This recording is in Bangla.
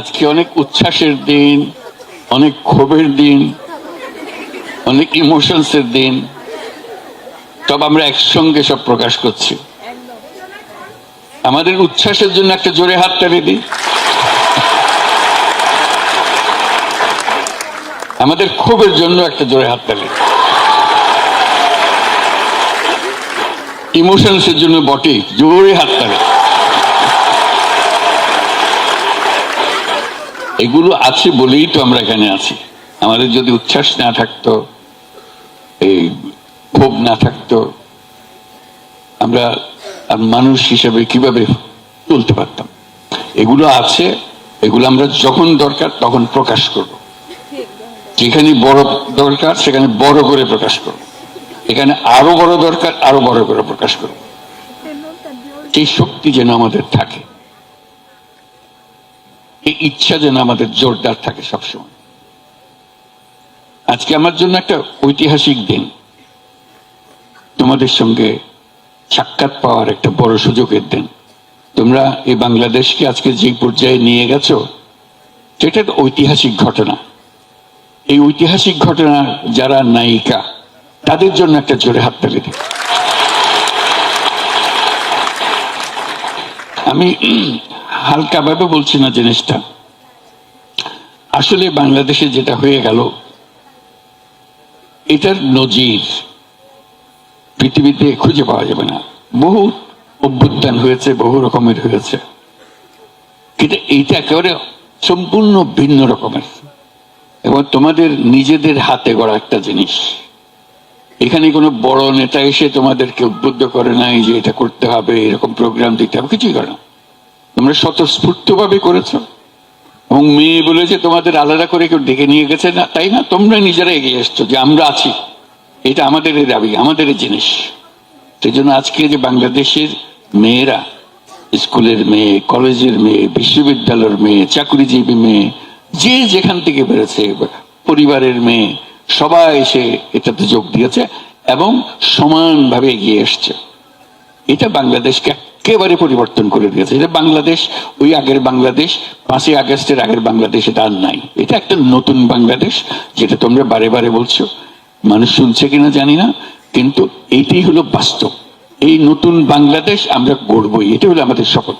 আজকে অনেক উচ্ছ্বাসের দিন, অনেক ক্ষোভের দিন, অনেক ইমোশনসের দিন। সব আমরা একসঙ্গে সব প্রকাশ করছি। আমাদের উচ্ছ্বাসের জন্য একটা জোরে হাত তালি দিই আমাদের ক্ষোভের জন্য একটা জোরে হাত তালি ইমোশনসের জন্য বটে, জোরে হাত তালি এগুলো আছে বলেই তো আমরা এখানে আছি। আমাদের যদি উচ্ছ্বাস না থাকতো, এই ক্ষোভ না থাকতো, আমরা মানুষ হিসেবে কীভাবে চলতে পারতাম? এগুলো আছে, এগুলো আমরা যখন দরকার তখন প্রকাশ করব। যেখানে বড় দরকার সেখানে বড় করে প্রকাশ করব। এখানে আরও বড় দরকার, আরও বড় করে প্রকাশ করব। এই শক্তি যেন আমাদের থাকে। এই ইচ্ছা যেন আমাদের জোরদার থাকে সবসময়। আজকে আমার জন্য একটা ঐতিহাসিক দিন। তোমাদের সঙ্গে সাক্ষাৎ পাওয়ার একটা বড় সুযোগের দিন। তোমরা এই বাংলাদেশকে আজকে যে পর্যায়ে নিয়ে গেছো, সেটা একটা ঐতিহাসিক ঘটনা। এই ঐতিহাসিক ঘটনা, যারা নায়িকা, তাদের জন্য একটা জোরে হাত তালি আমি হালকা ভাবে বলছি না জিনিসটা। আসলে বাংলাদেশে যেটা হয়ে গেল, এটার নজির পৃথিবীতে খুঁজে পাওয়া যাবে না। বহু অভ্যুত্থান হয়েছে, বহু রকমের হয়েছে। কিন্তু এইটা একেবারে সম্পূর্ণ ভিন্ন রকমের। এবং তোমাদের নিজেদের হাতে গড়া একটা জিনিস। এখানে কোনো বড় নেতা এসে তোমাদেরকে উদ্বুদ্ধ করে নাই যে এটা করতে হবে, এরকম প্রোগ্রাম দিতে হবে, কিছুই করে না। তোমরা স্বতঃস্ফূর্ত ভাবে করেছ। এবং মেয়ে বলেছে তোমাদের আলাদা করে কেউ ডেকে নিয়ে গেছে না, তাই না? তোমরা নিজেরা এগিয়ে এসছো যে আমরা আছি। এটা আমাদের দাবি, আমাদের জিনিস। সেই জন্য আজকে যে বাংলাদেশের মেয়েরা, স্কুলের মেয়ে, কলেজের মেয়ে, বিশ্ববিদ্যালয়ের মেয়ে, চাকরিজীবী মেয়ে, যে যেখান থেকে বেরোছে পরিবারের মেয়ে, সবাই এসে এটাতে যোগ দিয়েছে এবং সমানভাবে এগিয়ে এসছে। এটা বাংলাদেশকে একেবারে পরিবর্তন করে দিয়েছে। এটা বাংলাদেশ, ওই আগের বাংলাদেশ, পাঁচই আগস্টের আগের বাংলাদেশ, এটা আর নাই। এটা একটা নতুন বাংলাদেশ, যেটা তোমরা বারে বারে বলছো। মানুষ শুনছে কিনা জানি না, কিন্তু এইটাই হলো বাস্তব। এই নতুন বাংলাদেশ আমরা গড়বই, এটা হলো আমাদের শপথ।